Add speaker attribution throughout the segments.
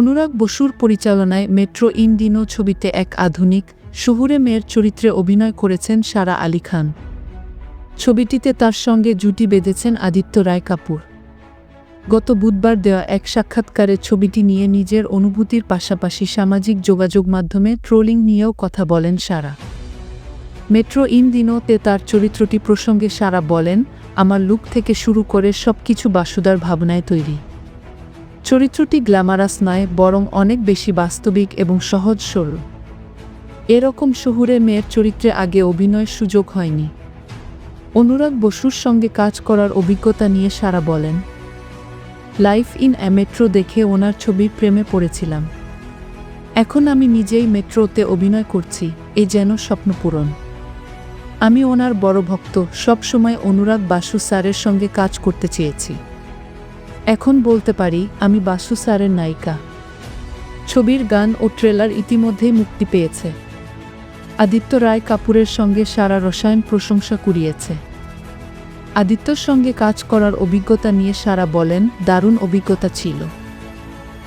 Speaker 1: অনুরাগ বসুর পরিচালনায় metro in দিনো ছবিতে এক আধুনিক, শহুরে মেয়ের চরিত্রে অভিনয় করেছেন সারা আলী খান। ছবিটিতে তার সঙ্গে জুটি বেঁধেছেন আদিত্য রায় কাপুর। গত বুধবার দেওয়া এক সাক্ষাৎকারে ছবিটি নিয়ে নিজের অনুভূতির পাশাপাশি সামাজিক যোগাযোগ মাধ্যমে ট্রোলিং নিয়েও কথা বলেন সারা। মেট্রো ইন দিনোতে তার চরিত্রটি প্রসঙ্গে সারা বলেন, আমার লুক থেকে শুরু করে সবকিছু বাসুদার ভাবনায় তৈরি। চরিত্রটি গ্ল্যামারাস নয়, বরং অনেক বেশি বাস্তবিক এবং সহজ সরল। এরকম শহুরে মেয়ের চরিত্রে আগে অভিনয়ের সুযোগ হয়নি। অনুরাগ বসুর সঙ্গে কাজ করার অভিজ্ঞতা নিয়ে সারা বলেন, লাইফ ইন অ্যা মেট্রো দেখে ওনার ছবির প্রেমে পড়েছিলাম। এখন আমি নিজেই মেট্রোতে অভিনয় করছি, এ যেন স্বপ্নপূরণ আমি ওনার বড় ভক্ত, সবসময় অনুরাগ বাসু স্যারের সঙ্গে কাজ করতে চেয়েছি। এখন বলতে পারি, আমি বাসু স্যারের নায়িকা। ছবির গান ও ট্রেলার ইতিমধ্যেই মুক্তি পেয়েছে। আদিত্য রায় কাপুরের সঙ্গে সারা রসায়ন প্রশংসা কুড়িয়েছে। আদিত্যর সঙ্গে কাজ করার অভিজ্ঞতা নিয়ে সারা বলেন, দারুণ অভিজ্ঞতা ছিল।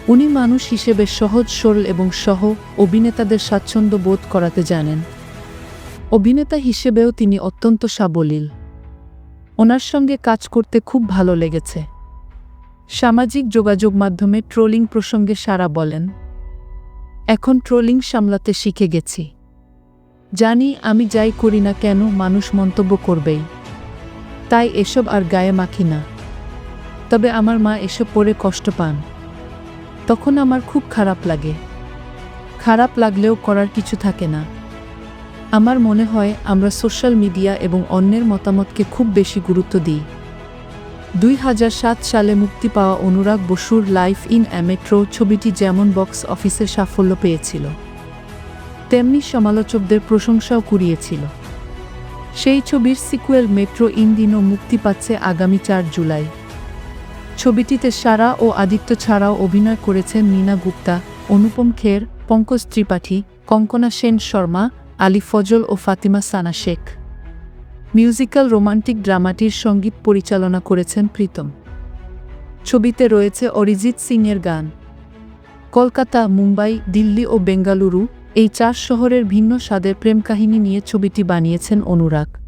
Speaker 1: উনি মানুষ হিসেবে সহজ, সরল এবং সহ অভিনেতাদের স্বাচ্ছন্দ্য বোধ করাতে জানেন। অভিনেতা হিসেবেও তিনি অত্যন্ত সাবলীল। ওনার সঙ্গে কাজ করতে খুব ভালো লেগেছে। সামাজিক যোগাযোগ মাধ্যমে ট্রোলিং প্রসঙ্গে সারা বলেন, এখন ট্রোলিং সামলাতে শিখে গেছি। জানি আমি যাই করি না কেন মানুষ মন্তব্য করবেই। তাই এসব আর গায়ে মাখি না। তবে আমার মা এসব পড়ে কষ্ট পান। তখন আমার খুব খারাপ লাগে। খারাপ লাগলেও করার কিছু থাকে না। আমার মনে হয় আমরা সোশ্যাল মিডিয়া এবং অন্যের মতামতকে খুব বেশি গুরুত্ব দিই। দুই হাজার সাত সালে মুক্তি পাওয়া অনুরাগ বসুর লাইফ ইন অ্যামেট্রো ছবিটি যেমন বক্স অফিসে সাফল্য পেয়েছিল, তেমনি সমালোচকদের প্রশংসাও কুড়িয়েছিল। সেই ছবির সিকুয়েল মেট্রো ইন দিনও মুক্তি পাচ্ছে আগামী চার জুলাই। ছবিটিতে সারা ও আদিত্য ছাড়াও অভিনয় করেছেন নীনা গুপ্তা, অনুপম খের, পঙ্কজ ত্রিপাঠী, কঙ্কনা সেন শর্মা, আলী ফজল ও ফাতিমা সানা শেখ। মিউজিক্যাল রোমান্টিক ড্রামাটির সংগীত পরিচালনা করেছেন প্রীতম। ছবিতে রয়েছে অরিজিৎ সিংয়ের গান। কলকাতা, মুম্বাই, দিল্লি ও বেঙ্গালুরু এই চার শহরের ভিন্ন স্বাদের প্রেম কাহিনী নিয়ে ছবিটি বানিয়েছেন অনুরাগ।